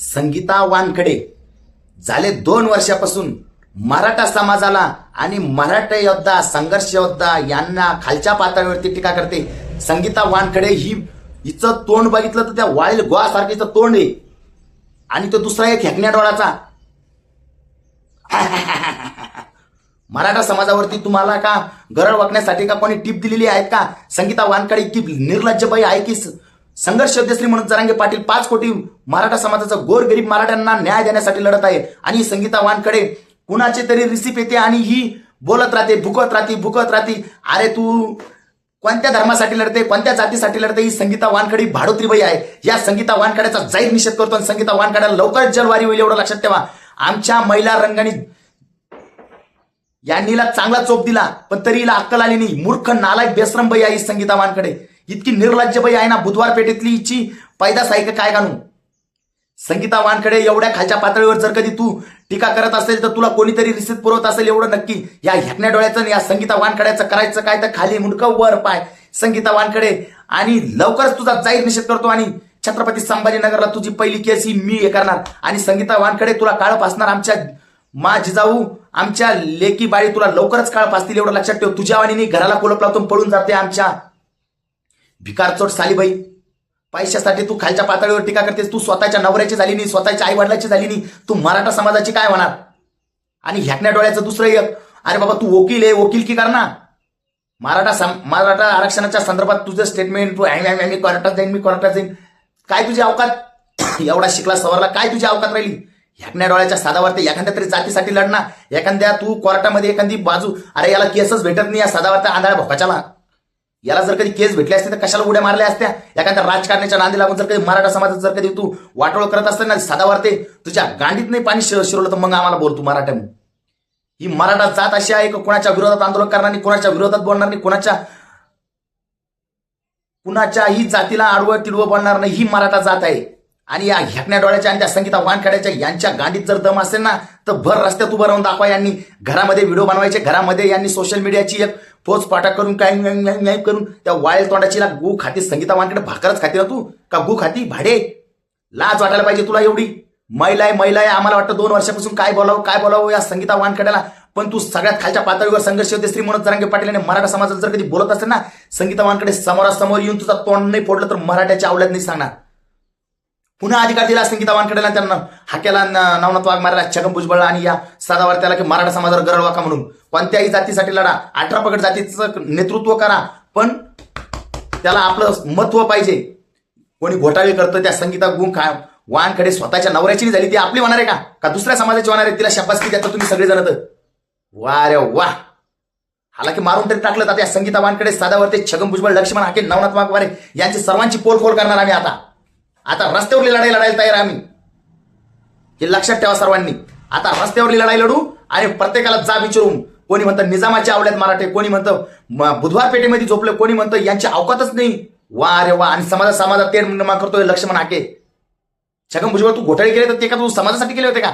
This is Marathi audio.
संगीता वानखडे झाले दोन वर्षापासून मराठा समाजाला आणि मराठा योद्धा संघर्ष योद्धा यांना खालच्या पातळीवरती टीका करते. संगीता वानखडे ही हिचं तोंड बघितलं तर त्या वाईल गोळासारखं तोंड आहे. आणि तो दुसरा एक हेकण्या डोळाचा. मराठा समाजावरती तुम्हाला का गरळ वाकण्यासाठी का कोणी टीप दिलेली आहेत का? संगीता वानकडे इतकी निर्लज्ज बाई आहे की संघर्ष योद्धेश्री म्हणून जरांगे पाटील पाच कोटी मराठा समाजाचा गोरगरीब मराठ्यांना न्याय देण्यासाठी लढत आहे. आणि संगीता वानकडे कुणाचे तरी रिसिप येते आणि ही बोलत राहते भुकत राहते भुकत राहते. अरे तू कोणत्या धर्मासाठी लढते कोणत्या जातीसाठी लढते ही संगीता वानखडी भाडोत्रीबाई आहे. या संगीता वानखड्याचा जाहीर निषेध करतो आणि संगीता वानखड्याला लवकरच जलवारी होईल एवढं लक्षात ठेवा. आमच्या महिला रंगाने यांनीला चांगला चोप दिला पण तरी हिला अक्कल आली नाही. मूर्ख नालायक बेसरम बाई आहे संगीता वानकडे इतकी निर्लज्जबाई आहे ना बुधवार पेठेतली हिची. पैदास आहे का काय घालून संगीता वानकडे एवढ्या खालच्या पातळीवर जर कधी तू टीका करत असेल तर तुला कोणीतरी रिसिप्ट पुरवत असेल एवढं नक्की. या हेकण्या डोळ्याचं या संगीता वानकड्याचं करायचं काय तर खाली मुंडकं वर पाय. संगीता वानकडे आणि लवकरच तुझा जाहीर निषेध करतो आणि छत्रपती संभाजीनगरला तुझी पहिली केस ही मी हे करणार. आणि संगीता वानकडे तुला काळ फासणार आमच्या मा जिजाऊ आमच्या लेकी बाळी तुला लवकरच काळ फासतील एवढं लक्षात ठेव. तुझ्या वाणीने घराला कोलप लावून पळून जाते आमच्या भिकारचोट सालीबाई पैशासाठी तू खालच्या पातळीवर टीका करतेस तू स्वतःच्या नवऱ्याची झाली नाही स्वतःच्या आई वडिलाची झाली नाही तू मराठा समाजाची काय होणार? आणि ह्याकण्या डोळ्याचं दुसरं एक अरे बाबा तू वकील आहे वकील की कर ना मराठा सम- मराठा आरक्षणाच्या संदर्भात तुझं स्टेटमेंट तू "आय- आय- मी कोर्टात जाईन मी कोर्टात जाईन. काय तुझी अवकात? एवढा शिकला सवरला काय तुझी अवकात राहिली? ह्याकण्या डोळ्याच्या साधावरती एखाद्या तरी जातीसाठी लढणार. एखाद्या तू कोर्टामध्ये एखादी बाजू अरे याला केसच भेटत नाही या साधावरती आंधळ्या भोकाच्याला. याला जर कधी केस भेटले असते तर कशाला उड्या मारल्या असत्या? एखाद्या राजकारण्याच्या नांदी लागून जर कधी मराठा समाजात जर कधी तू वाटोळ करत असते ना सादा ते तुझ्या गांडीत नाही पाणी शिरवलं तर मग आम्हाला बोल तू मराठा ही मराठा जात अशी आहे की कोणाच्या विरोधात आंदोलन करणार नाही कोणाच्या विरोधात बोलणार नाही कोणाच्या कुणाच्याही जातीला आडवं तिडवं बोलणार नाही ही मराठा जात आहे. आणि या ह्याकण्या डोळ्याच्या आणि त्या संगीता वानखड्याच्या यांच्या गांडीत जर दम असेल ना तर भर रस्त्यात उभं राहून दाखवा यांनी. घरामध्ये व्हिडिओ बनवायचे. घरामध्ये यांनी सोशल मीडियाची एक पोच पाठा करून काय न्याय- करून त्या वायल तोंडाची ना गू खाती. संगीता वानकडे भाकरच खाती ना तू? का गू खाती? भाडे. लाज वाटायला पाहिजे तुला एवढी. महिला आहे महिला आहे आम्हाला वाटतं दोन वर्षापासून काय बोलावं काय बोलावं या संगीता वानकड्याला पण तू सगळ्यात खालच्या पातळीवर संघर्ष होते श्री मनोज जरांगे पाटील आणि मराठा समाजात जर कधी बोलत असेल ना संगीता वानकडे समोरासमोर येऊन तुझा तोंड नाही फोडलं तर मराठ्याच्या आवल्यात नाही सांगणार. पुन्हा अधिकार दिला संगीता वानकडेला त्यांना? हाक्याला नवनाथ वाघ मारायला छगन भुजबळ आणि या सदावर त्याला की मराठा समाजावर गरळ वाका म्हणून. कोणत्याही जातीसाठी लढा अठरा पगड जातीचं नेतृत्व करा पण त्याला आपलं महत्त्व पाहिजे. कोणी घोटाळे करतं त्या संगीता गुण खा वानकडे स्वतःच्या नवऱ्याची झाली ती आपली होणार आहे का? का दुसऱ्या समाजाची होणार आहे? तिला शपासकी देता तुम्ही सगळे जण तर. वा रे वा. हालाकी मारून तरी टाकलं तर त्या संगीता वानकडे ते छगन भुजबळ लक्ष्मण हाके नवनाथ वाघवारे यांची सर्वांची पोलखोल करणार आम्ही आता. आता रस्त्यावरली लढाई लढायला तयार आम्ही. हे लक्षात ठेवा सर्वांनी. आता रस्त्यावरली लढाई लढू आणि प्रत्येकाला जा विचारून कोणी म्हणतं निजामाचे आवड्यात मराठे कोणी म्हणतं बुधवार पेठेमध्ये झोपलं कोणी म्हणतं यांची अवकातच नाही. वा रे वा आणि समाजा समाजात तेढ निर्माण करतोय लक्ष्मण हाके. छगन भुजबळ तू घोटाळे केले तर ते का तू समाजासाठी केले होते का?